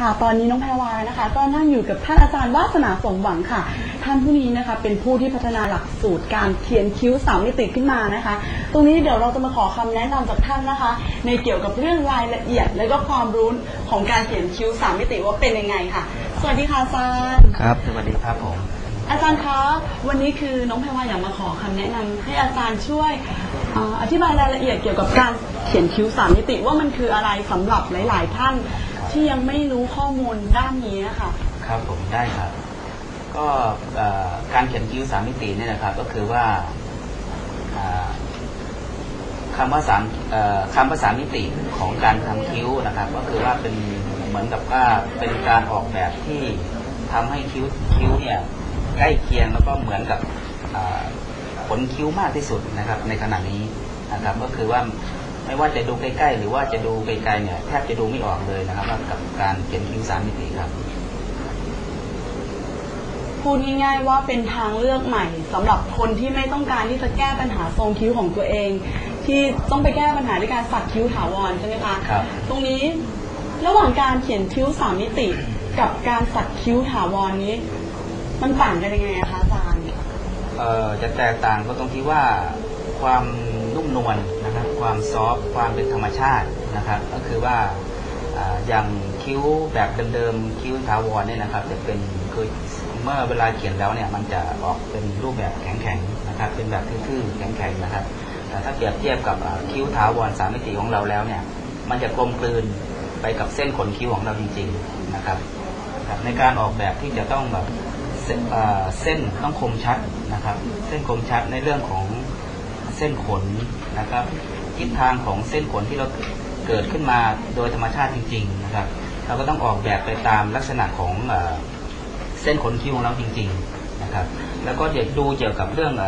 ค่ะ ตอนนี้น้องแพรวานะคะ ก็นั่งอยู่กับท่านอาจารย์วาสนาสมหวังค่ะ ท่านผู้นี้นะคะ เป็นผู้ที่พัฒนาหลักสูตรการเขียนคิ้วสามมิติขึ้นมานะคะ ตรงนี้เดี๋ยวเราจะมาขอคำแนะนำจากท่านนะคะ ในเกี่ยวกับเรื่องรายละเอียด และก็ความรู้ของการเขียนคิ้วสามมิติว่าเป็นยังไงค่ะ สวัสดีค่ะอาจารย์ ครับ สวัสดีครับผม อาจารย์คะ วันนี้คือน้องแพรวาอยากมาขอคำแนะนำให้อาจารย์ช่วยเอธิบายรายละเอียดเกี่ยวกับการเขียนคิ้วสามมิติว่ามันคืออะไรสำหรับหลาย ๆ ท่านที่ยังไม่รู้ข้อมูลด้านนี้นะคะครับผมได้ครับ ก็การเขียนคิ้วสามมิติเนี่ยนะครับ ก็คือว่าอ่าคำว่าสามคำว่าสามิติของการทำคิ้วนะครับ ก็คือว่าเป็นเหมือนกับว่าเป็นการออกแบบที่ทำให้คิ้วคิ้วเนี่ยใกล้เคียงแล้วก็เหมือนกับ ขนคิ้วมากที่สุดนะครับในขณะนี้นะครับก็คือว่าไม่ว่าจะดูใกล้ๆ หรือว่าจะดูไกลๆเนี่ยแทบจะดูไม่ออกเลยนะครับว่ากับการเขียนคิ้วสามมิติครับ พูดง่ายๆว่าเป็นทางเลือกใหม่สำหรับคนที่ไม่ต้องการที่จะแก้ปัญหาทรงคิ้วของตัวเอง ที่ต้องไปแก้ปัญหาด้วยการสักคิ้วถาวรใช่ไหมคะครับตรงนี้ระหว่างการเขียนคิ้วสามมิติ กับการสักคิ้วถาวรนี้ มันต่างกันยังไงอะคะอาจารย์เอ่อ จะแตกต่างก็ตรงที่ว่าความนุ่มนวลนะครับ ความซอฟต์ความเป็นธรรมชาตินะครับ ก็คือว่าอย่างคิ้วแบบเดิมๆคิ้วถาวรเนี่ยนะครับ จะเป็นคือเมื่อเวลาเขียนแล้วเนี่ยมันจะออกเป็นรูปแบบแข็งๆนะครับ เป็นแบบทื่อๆแข็งๆนะครับแต่ถ้าเปรียบเทียบกับคิ้วถาวรสามมิติของเราแล้วเนี่ย มันจะกลมกลืนไปกับเส้นขนคิ้วของเราจริง ๆนะครับ ในการออกแบบที่จะต้องแบบ เส้นต้องคมชัดนะครับ เส้นคมชัดในเรื่องของเส้นขนนะครับ ทิศทางของเส้นขนที่เราเกิดขึ้นมาโดยธรรมชาติจริง ๆ นะครับ เราก็ต้องออกแบบไปตามลักษณะของเส้นขนคิ้วของเราจริง ๆนะครับ แล้วก็เดี๋ยวดูเกี่ยวกับเรื่องอ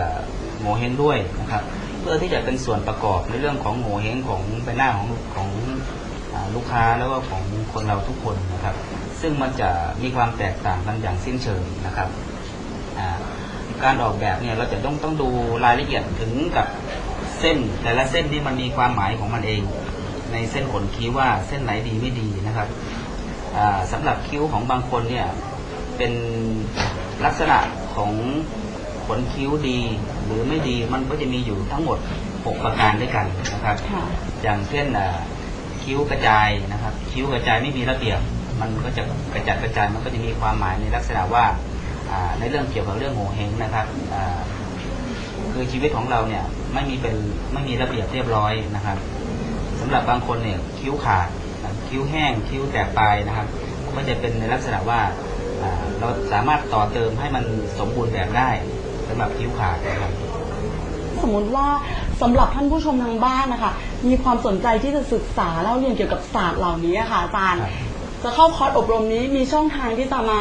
โงเฮงด้วยนะครับ เพื่อที่จะเป็นส่วนประกอบในเรื่องของโงเฮงของใบหน้าของของอลูกค้าแล้วก็ของคนเราทุกคนนะครับ ซึ่งมันจะมีความแตกต่างกันอย่างสิ้นเชิงนะครับอ่าการออกแบบเนี่ยเราจะต้องต้องดูรายละเอียดถึงกับเส้น แต่ละเส้นที่มันมีความหมายของมันเอง ในเส้นขนคิ้วว่าเส้นไหนดีไม่ดีนะครับอ่าสำหรับคิ้วของบางคนเนี่ยเป็นลักษณะของขนคิ้วดีหรือไม่ดีมันก็จะมีอยู่ทั้งหมด 6 ประการด้วยกันนะครับค่ะอย่างเช่นอ่าคิ้วกระจายนะครับ คิ้วกระจายไม่มีระเบียบ มันก็จะกระจัดกระจายมันก็จะมีความหมายในลักษณะว่าอ่าในเรื่องเกี่ยวกับเรื่องโงเฮงนะครับอ่าคือชีวิตของเราเนี่ยไม่มีเป็นไม่มีระเบียบเรียบร้อยนะครับสำหรับบางคนเนี่ยคิ้วขาดนะคิ้วแห้งคิ้วแตกปลายนะครับ ก็จะเป็นในลักษณะว่าอ่าเราสามารถต่อเติมให้มันสมบูรณ์แบบได้สำหรับคิ้วขาดนะครับสมมุติว่าสำหรับท่านผู้ชมทางบ้านนะคะ มีความสนใจที่จะศึกษาแล้วเรียนเกี่ยวกับศาสตร์เหล่านี้อะค่ะอาจารย์ครับ จะเข้าคอร์สอบรมนี้มีช่องทางที่จะมา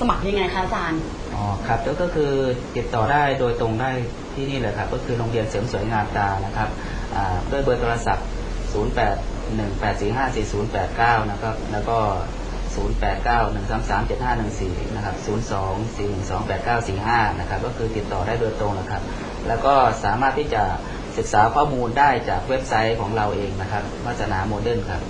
สมัครยังไงคะอาจารย์ อ๋อครับก็คือติดต่อได้โดยตรงได้ที่นี่เลยครับ ก็คือโรงเรียนเสริมสวยงามตานะครับด้วยเบอร์โทรศัพท์ 0818454089 นะครับแล้วก็0891337514 นะครับ 02-412-8945 นะครับ ก็คือติดต่อได้โดยตรงนะครับ แล้วก็สามารถที่จะศึกษาข้อมูลได้จากเว็บไซต์ของเราเองนะครับวัฒนาโมเดิร์นครับ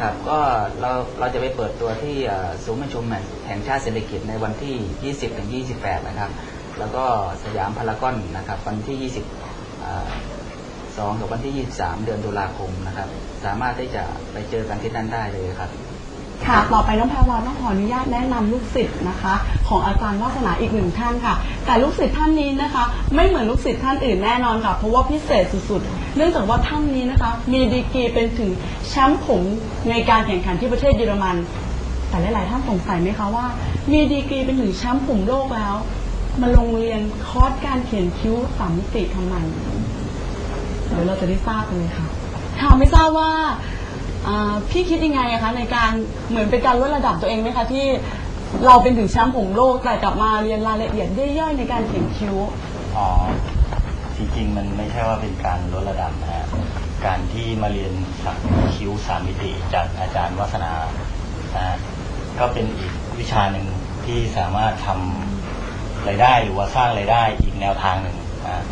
ครับ ก็เราเราจะไปเปิดตัวที่ศูนย์ประชุมแห่งชาติเศรษฐกิจในวันที่ 20ถึง28 นะครับ แล้วก็สยามพารากอนนะครับ วันที่20เอ่อสองกับวันที่ 23 เดือนตุลาคมนะครับ สามารถที่จะไปเจอกันที่นั่นได้เลยครับ ค่ะ ต่อไปน้องแพรวาต้องขออนุญาตแนะนำลูกศิษย์นะคะ ของอาจารย์วาสนาอีกหนึ่งท่านค่ะ แต่ลูกศิษย์ท่านนี้นะคะ ไม่เหมือนลูกศิษย์ท่านอื่นแน่นอนค่ะ เพราะว่าพิเศษสุดๆ เนื่องจากว่าท่านนี้นะคะ มีดีกรีเป็นถึงแชมป์ผมในการแข่งขันที่ประเทศเยอรมัน แต่หลายๆท่านสงสัยไหมคะว่า มีดีกรีเป็นถึงแชมป์ผมโลกแล้ว มาลงเรียนคอร์สการเขียนคิ้วสามมิติทำไมเดี๋ยวเราจะได้ทราบกันเลยค่ะค่ะไม่ทราบว่า อ่าพี่คิดยังไงอะคะในการเหมือนเป็นการลดระดับตัวเองไหมคะที่เราเป็นถึงแชมป์ผมโลกแต่กลับมาเรียนรายละเอียดย่อยๆในการเขียนคิ้ว อ๋อจริงๆ มันไม่ใช่ว่าเป็นการลดระดับนะฮะการที่มาเรียนสักคิ้วสามมิติจากอาจารย์วัฒนานะก็เป็นอีกวิชาหนึ่งที่สามารถทำรายได้หรือว่าสร้างรายได้อีกแนวทางหนึ่งนะ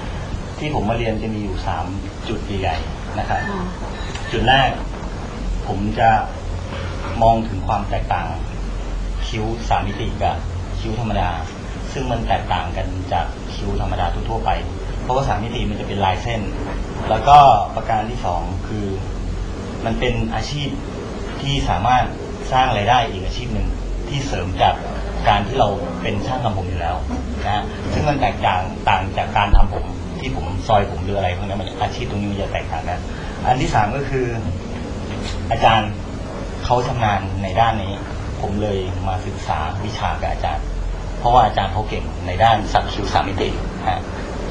ที่ผมมาเรียนจะมีอยู่สามจุดใหญ่ๆนะครับ จุดแรก ผมจะมองถึงความแตกต่างคิ้วสามมิติกับคิ้วธรรมดา ซึ่งมันแตกต่างกันจากคิ้วธรรมดาทั่วไป เพราะว่าสามมิติมันจะเป็นลายเส้น แล้วก็ประการที่สองคือ มันเป็นอาชีพที่สามารถสร้างรายได้อีกอาชีพหนึ่งที่เสริมจากการที่เราเป็นช่างทำผมอยู่แล้วนะฮะซึ่งมันแตกต่างต่างจากการทำผมที่ผมซอยผมหรืออะไรพวกนี้มันอาชีพตรงนี้มันจะแตกต่างกัน อันที่สามก็คือ อาจารย์เขาชำนาญในด้านนี้ ผมเลยมาศึกษาวิชากับอาจารย์ เพราะว่าอาจารย์เขาเก่งในด้านสักคิวสามมิติฮะ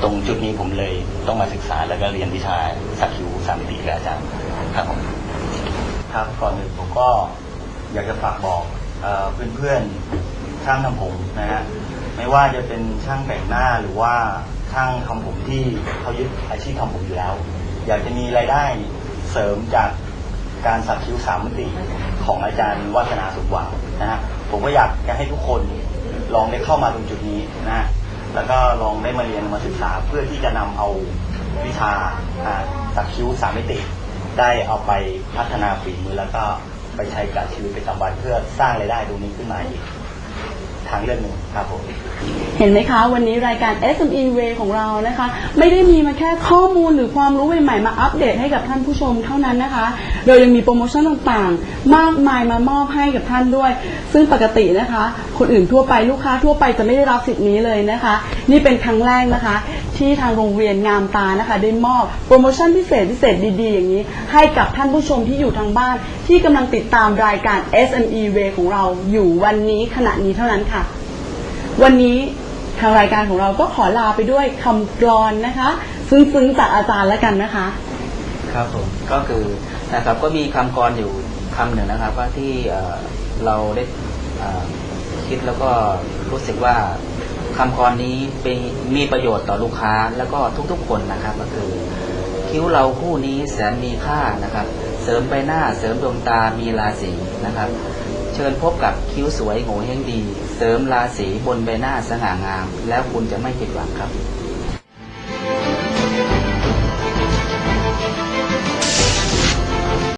ตรงจุดนี้ผมเลยต้องมาศึกษาแล้วก็เรียนวิชาสักคิวสามมิติกับอาจารย์ครับผมครับก่อนอื่นผมก็อยากจะฝากบอกเอ่อเพื่อนๆช่างทำผมนะฮะไม่ว่าจะเป็นช่างแต่งหน้าหรือว่าช่างทำผมที่เขายึดอาชีพทำผมอยู่แล้ว อยากจะมีรายได้เสริมจาก การสักคิ้วสามมิติของอาจารย์วัฒนาสุขหวังนะฮะผมก็อยากจะให้ทุกคนลองได้เข้ามาตรงจุดนี้นะ แล้วก็ลองได้มาเรียนมาศึกษาเพื่อที่จะนำเอาวิชาอ่าสักคิ้วสามมิติ ได้เอาไปพัฒนาฝีมือแล้วก็ไปใช้กับชีวิตประจำวันเพื่อสร้างรายได้ตรงนี้ขึ้นมาอีก ทางเรื่องหนึ่งครับผม เห็นไหมคะ วันนี้รายการ SME Way ของเรานะคะ ไม่ได้มีมาแค่ข้อมูลหรือความรู้ใหม่ๆมาอัปเดตให้กับท่านผู้ชมเท่านั้นนะคะ เรายังมีโปรโมชั่นต่างๆ มากมายมามอบให้กับท่านด้วย ซึ่งปกตินะคะ คนอื่นทั่วไปลูกค้าทั่วไปจะไม่ได้รับสิทธิ์นี้เลยนะคะ นี่เป็นครั้งแรกนะคะ ที่ทางโรงเรียนงามตานะคะ ได้มอบโปรโมชั่นพิเศษพิเศษดีๆ อย่างนี้ ให้กับท่านผู้ชมที่อยู่ทางบ้าน ที่กำลังติดตามรายการ SME Way ของเราอยู่วันนี้ขณะนี้เท่านั้นค่ะ วันนี้ทางรายการของเราก็ขอลาไปด้วยคำกรอนนะคะ ซึ้งๆจากอาจารย์แล้วกันนะคะ ครับผมก็คือนะครับก็มีคำกรอยู่คำหนึ่งนะครับ ว่าที่เราได้คิดแล้วก็รู้สึกว่าคำกรนี้เป็นมีประโยชน์ต่อลูกค้าแล้วก็ทุกๆคนนะครับ ก็คือ คิ้วเราคู่นี้แสนมีค่านะครับ เสริมใบหน้าเสริมดวงตามีราศีนะครับ เชิญพบกับคิ้วสวยโง่เฮงดี เสริมราศีบนใบหน้าสง่างาม แล้วคุณจะไม่ผิดหวังครับ